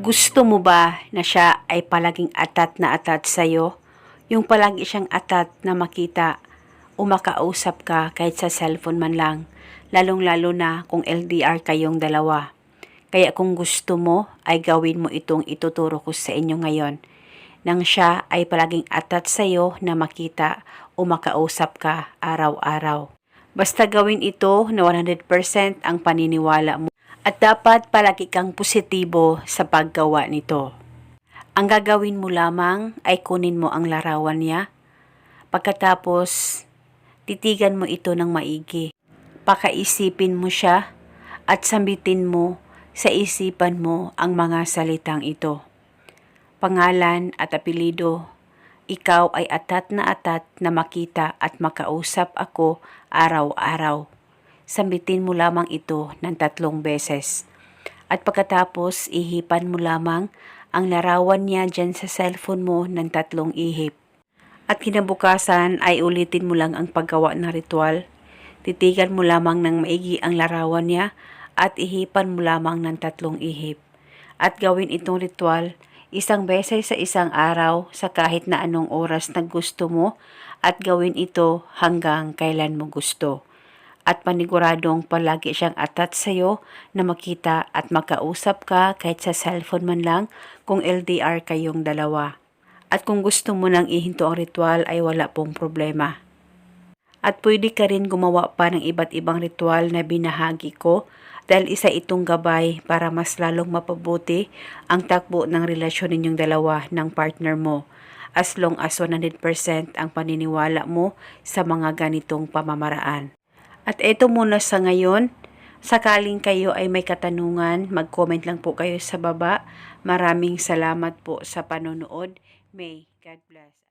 Gusto mo ba na siya ay palaging atat na atat sa'yo? Yung palagi siyang atat na makita o makausap ka kahit sa cellphone man lang, lalong-lalo na kung LDR kayong dalawa. Kaya kung gusto mo, ay gawin mo itong ituturo ko sa inyo ngayon. Nang siya ay palaging atat sa'yo na makita o makausap ka araw-araw. Basta gawin ito na 100% ang paniniwala mo at dapat palagi kang positibo sa paggawa nito. Ang gagawin mo lamang ay kunin mo ang larawan niya. Pagkatapos, titigan mo ito ng maigi. Pakaisipin mo siya at sambitin mo sa isipan mo ang mga salitang ito. Pangalan at apelido, ikaw ay atat na atat na makita at makausap ako araw-araw. Sambitin mo lamang ito ng tatlong beses. At pagkatapos, ihipan mo lamang ang larawan niya dyan sa cellphone mo ng tatlong ihip. At kinabukasan ay ulitin mo lang ang paggawa ng ritual. Titigan mo lamang ng maigi ang larawan niya at ihipan mo lamang ng tatlong ihip. At gawin itong ritual isang beses sa isang araw sa kahit na anong oras na gusto mo at gawin ito hanggang kailan mo gusto. At paniguradong palagi siyang atat sa'yo na makita at makausap ka kahit sa cellphone man lang kung LDR kayong dalawa. At kung gusto mo nang ihinto ang ritual ay wala pong problema. At pwede ka rin gumawa pa ng iba't ibang ritual na binahagi ko dahil isa itong gabay para mas lalong mapabuti ang takbo ng relasyon ninyong dalawa ng partner mo as long as 100% ang paniniwala mo sa mga ganitong pamamaraan. At ito muna sa ngayon, sakaling kayo ay may katanungan, mag-comment lang po kayo sa baba. Maraming salamat po sa panonood. May God bless.